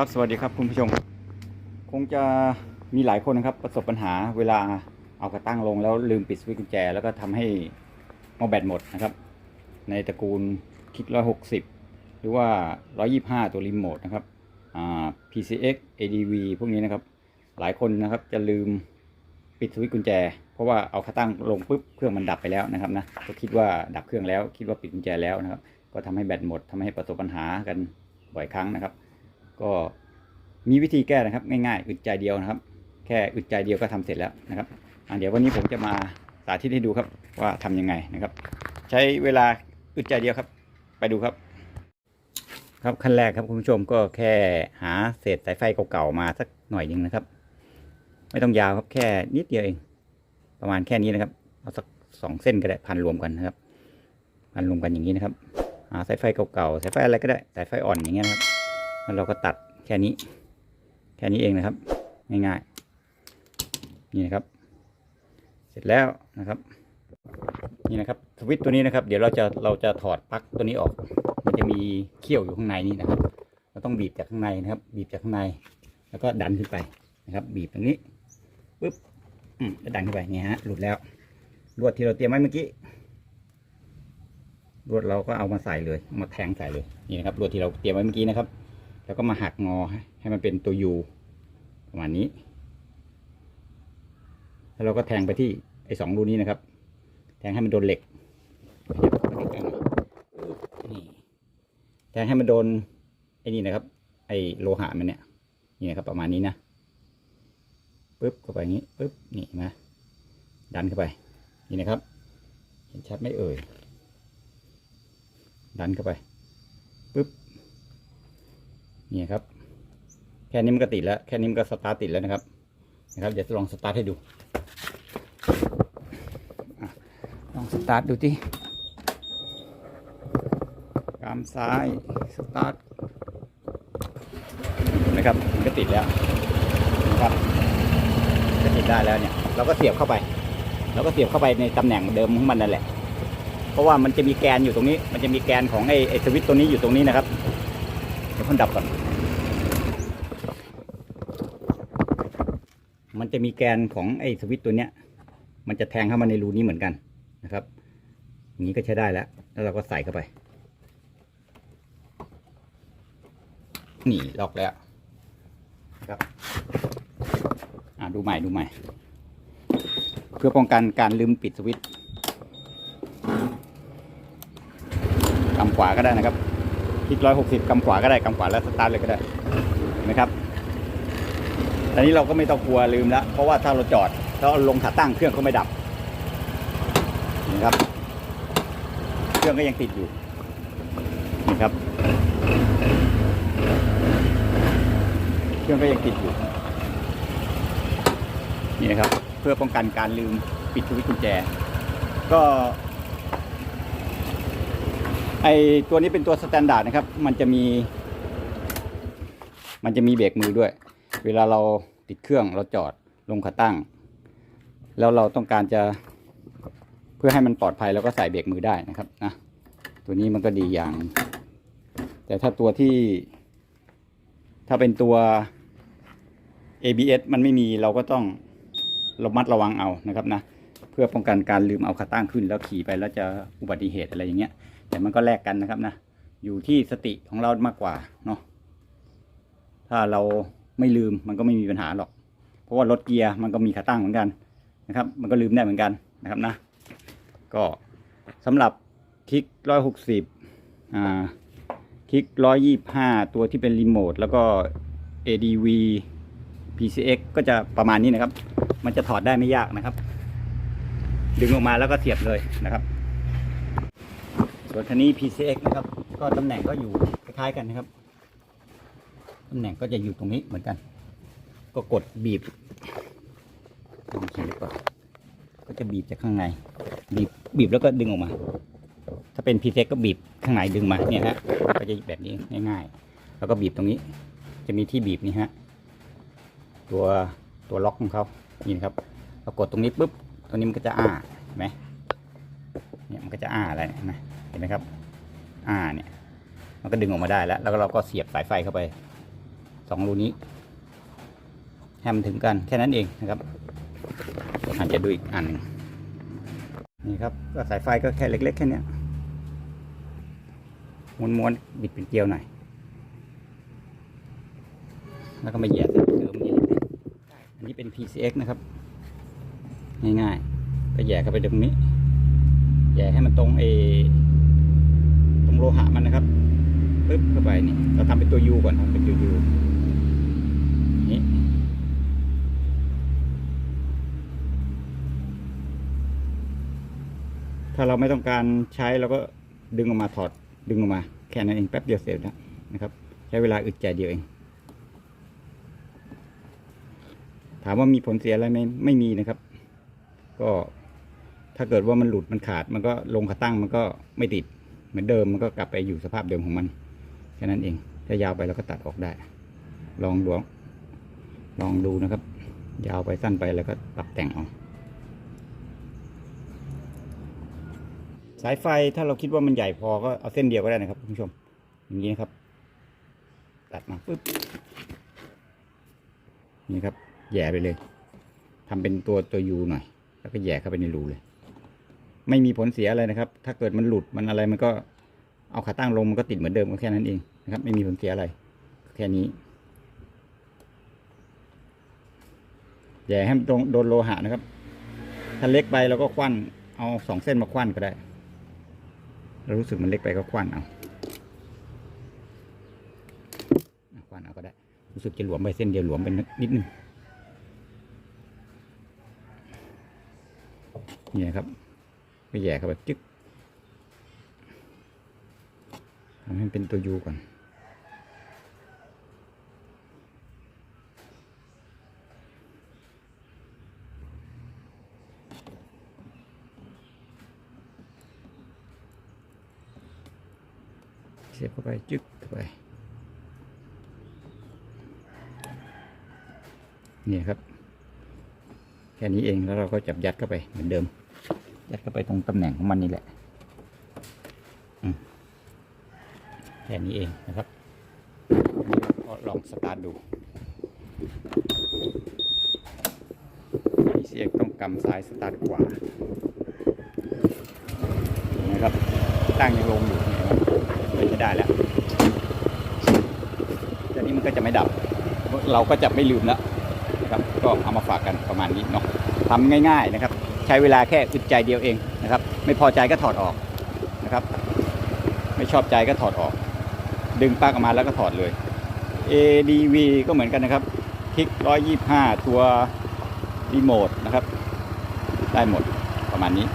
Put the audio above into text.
ครับสวัสดีครับคุณผู้ชม คงจะมีหลายคนนะครับประสบปัญหาเวลาเอากระตั้งลงแล้วลืมปิดสวิตช์กุญแจ แล้วก็ทำให้มอแบตหมดนะครับ ในตระกูลคิกร้อยหกสิบหรือว่าร้อยี่ห้าตัวรีโมทนะครับ PCX ADV พวกนี้นะครับ หลายคนนะครับจะลืมปิดสวิตช์กุญแจ เพราะว่าเอาขาตั้งลงปุ๊บเครื่องมันดับไปแล้วนะครับนะก็คิดว่าดับเครื่องแล้ว คิดว่าปิดกุญแจแล้วนะครับ ก็ทำให้แบตหมดทำให้ประสบปัญหากันบ่อยครั้งนะครับ ก็มีวิธีแก้นะครับ ง่ายๆ อึดใจเดียวนะครับ แค่อึดใจเดียวก็ทำเสร็จแล้วนะครับเดี๋ยววันนี้ผมจะมาสาธิตให้ดูครับว่าทำยังไงนะครับ ใช้เวลาอึดใจเดียวครับ ไปดูครับ ครับขั้นแรกครับคุณผู้ชมก็แค่หาเศษสายไฟเก่าๆมาสักหน่อยหนึ่งนะครับ ไม่ต้องยาวครับแค่นิดเดียวเอง ประมาณแค่นี้นะครับเอาสักสองเส้นก็ได้พันรวมกันนะครับ พันรวมกันอย่างนี้นะครับหาสายไฟเก่าๆสายไฟอะไรก็ได้สายไฟอ่อนอย่างเงี้ยนะครับ แล้วเราก็ตัดแค่นี้ แค่นี้เองนะครับ ง่ายๆ นี่นะครับ เสร็จแล้วนะครับ นี่นะครับสวิตตัวนี้นะครับ เดี๋ยวเราจะเราจะถอดปลั๊กตัวนี้ออก มันจะมีเขี้ยวอยู่ข้างในนี่นะครับ เราต้องบีบจากข้างในนะครับ บีบจากข้างใน แล้วก็ดันขึ้นไปนะครับ บีบตรงนี้ปึ๊บอืมแล้วดันขึ้นไปเนี่ยฮะหลุดแล้วลวดที่เราเตรียมไว้เมื่อกี้ลวดเราก็เอามาใส่เลยมาแทงใส่เลยนี่นะครับลวดที่เราเตรียมไว้เมื่อกี้นะครับ แล้วก็มาหักงอให้มันเป็นตัวยูประมาณนี้ แล้วเราก็แทงไปที่ไอ้สองรูนี้นะครับ แทงให้มันโดนเหล็กนี่แทงให้มันโดนไอ้นี่นะครับ ไอ้โลหะมันเนี่ยนี่นะครับ ประมาณนี้นะปึ๊บเข้าไปอย่างนี้ปึ๊บนี่เห็นะดันเข้าไป นี่นะครับ เห็นชัดไหมเอ่ยดันเข้าไปปึ๊บ นี่ครับ แค่นี้มันก็ติดแล้วแค่นี้มันก็สตาร์ทติดแล้วนะครับนะครับเดี๋ยวจะลองสตาร์ทให้ดูลองสตาร์ทดูที่กามซ้ายสตาร์ทนะครับมันก็ติดแล้วนะครับก็ติดได้แล้วเนี่ย เราก็เสียบเข้าไปเราก็เสียบเข้าไปในตำแหน่งเดิมของมันนั่นแหละ เพราะว่ามันจะมีแกนอยู่ตรงนี้ มันจะมีแกนของไอ้ไอ้สวิตตัวนี้อยู่ตรงนี้นะครับ ดี๋ยวพ่นดับก่อน มันจะมีแกนของไอ้สวิตตัวเนี้ย มันจะแทงเข้ามาในรูนี้เหมือนกันนะครับอย่างนี้ก็ใช้ได้แล้ว แล้วเราก็ใส่เข้าไป นี่ล็อกแล้วนะครับอ่าดูใหม่ดูใหม่ เพื่อป้องกันการลืมปิดสวิตช์กำขวาก็ได้นะครับ คลิกร้อยหกสิบกำขวาก็ได้กำขวาแล้วสตาร์ทเลยก็ได้นะครับตอนนี้เราก็ไม่ต้องกลัวลืมแล้ว เพราะว่าถ้าเราจอดแล้วเอาลงขาตั้งเครื่องก็ไม่ดับนะครับ เครื่องก็ยังติดอยู่นี่ครับ เครื่องก็ยังติดอยู่นี่นะครับ เพื่อป้องกันการลืมปิดสวิตช์กุญแจ ก็ ไอตัวนี้เป็นตัวสแตนดาร์ดนะครับ มันจะมี มันจะมีเบรกมือด้วย เวลาเราติดเครื่องเราจอดลงขาตั้ง แล้วเราต้องการจะเพื่อให้มันปลอดภัยเราก็ใส่เบรกมือได้นะครับนะตัวนี้มันก็ดีอย่าง แต่ถ้าตัวที่ ถ้าเป็นตัว ABS มันไม่มีเราก็ต้องระมัดระวังเอานะครับนะ เพื่อป้องกันการลืมเอาขาตั้งขึ้นแล้วขี่ไปแล้วจะอุบัติเหตุอะไรอย่างเงี้ย แต่มันก็แลกกันนะครับนะ อยู่ที่สติของเรามากกว่าเนาะ ถ้าเราไม่ลืมมันก็ไม่มีปัญหาหรอก เพราะว่ารถเกียร์มันก็มีขาตั้งเหมือนกันนะครับ มันก็ลืมได้เหมือนกันนะครับนะ ก็สำหรับคลิกร้อยหกสิบอ่าคลิกร้อยยี่ห้าตัวที่เป็นรีโมทแล้วก็ ADV PCX ก็จะประมาณนี้นะครับ มันจะถอดได้ไม่ยากนะครับ ดึงออกมาแล้วก็เสียบเลยนะครับ ส่วนคันนี้ PCX นะครับ ก็ตำแหน่งก็อยู่คล้ายๆกันนะครับตำแหน่งก็จะอยู่ตรงนี้เหมือนกัน ก็กดบีบลองเขียนดีกว่าก็จะบีบจากข้างใน บีบบีบแล้วก็ดึงออกมา ถ้าเป็น PCX ก็บีบข้างในดึงมาเนี่ยฮะก็จะแบบนี้ง่าย ๆ แล้วก็บีบตรงนี้ จะมีที่บีบนี่ฮะตัวตัวล็อกของเขานี่นะครับเรากดตรงนี้ปุ๊บตัวนี้มันก็จะอ้าเห็นไหม เนี่ยมันก็จะอ้าอะไรนไหมเห็นไหมครับ อ้าเนี่ย มันก็ดึงออกมาได้แล้ว แล้วเราก็เสียบสายไฟเข้าไปสองรูนี้ให้มันถึงกันแค่นั้นเองนะครับอาจจะดูอีกอันหนึ่งนี่ครับก็สายไฟก็แค่เล็ก ๆ แค่เนี้ยม้วนๆบิดเป็นเกลียวหน่อยแล้วก็มาแย่เสริมนี่อันนี้เป็น PCX นะครับ ง่ายๆ ก็แย่เข้าไปตรงนี้ แหย่ให้มันตรงเอตรงโลหะมันนะครับปึ๊บเข้าไปนี่เราทำเป็นตัว U ก่อนทำเป็นตัว U นี่ถ้าเราไม่ต้องการใช้เราก็ดึงออกมาถอดดึงออกมาแค่นั้นเองแป๊บเดียวเสร็จแล้วนะครับ ใช้เวลาอึดใจเดียวเอง ถามว่ามีผลเสียอะไรไหมไม่มีนะครับ ก็ ถ้าเกิดว่ามันหลุดมันขาดมันก็ลงขาตั้งมันก็ไม่ติดเหมือนเดิมมันก็กลับไปอยู่สภาพเดิมของมันแค่นั้นเอง ถ้ายาวไปเราก็ตัดออกได้ ลองดูลองดูนะครับ ยาวไปสั้นไปแล้วก็ปรับแต่งเอาสายไฟถ้าเราคิดว่ามันใหญ่พอก็เอาเส้นเดียวก็ได้นะครับคุณผู้ชม อย่างนี้นะครับ ตัดมาปุ๊บนี่ครับแย่ไปเลยทำเป็นตัวตัวยูหน่อย แล้วก็แย่เข้าไปในรูเลย ไม่มีผลเสียอะไรนะครับ ถ้าเกิดมันหลุดมันอะไรมันก็เอาขาตั้งลงมันก็ติดเหมือนเดิมก็แค่นั้นเองนะครับ ไม่มีผลเสียอะไร แค่นี้แย่ให้มันตรงโดนโลหะนะครับ ถ้าเล็กไปเราก็ควันเอาสองเส้นมาควันก็ได้เรารู้สึกมันเล็กไปก็ควันเอาควันเอาก็ได้ รู้สึกจะหลวมไปเส้นเดียวหลวมไปนิดนึงนี่ครับ ไปแย่เข้าไปจึ๊กทำให้เป็นตัวยูก่อน เสียบเข้าไปจึ๊กเข้าไปเนี่ยครับ แค่นี้เองแล้วเราก็จับยัดเข้าไปเหมือนเดิม ยัดเข้าไปตรงตำแหน่งของมันนี่แหละแค่นี้เองนะครับก็ลองสตาร์ทดูเสียกต้องกำซ้ายสตาร์ทขวานะครับตั้งยังลงอยู่เนี่ยครับเลยจะได้แล้วแต่นี้มันก็จะไม่ดับ เราก็จะไม่ลืมแล้วนะครับ ก็เอามาฝากกันประมาณนี้เนาะทำง่าย ๆนะครับ ใช้เวลาแค่อึดใจเดียวเองนะครับ ไม่พอใจก็ถอดออกนะครับ ไม่ชอบใจก็ถอดออก ดึงปลากออกมาแล้วก็ถอดเลย ADV ก็เหมือนกันนะครับ คลิก 125 ตัวรีโมทนะครับ ได้หมดประมาณนี้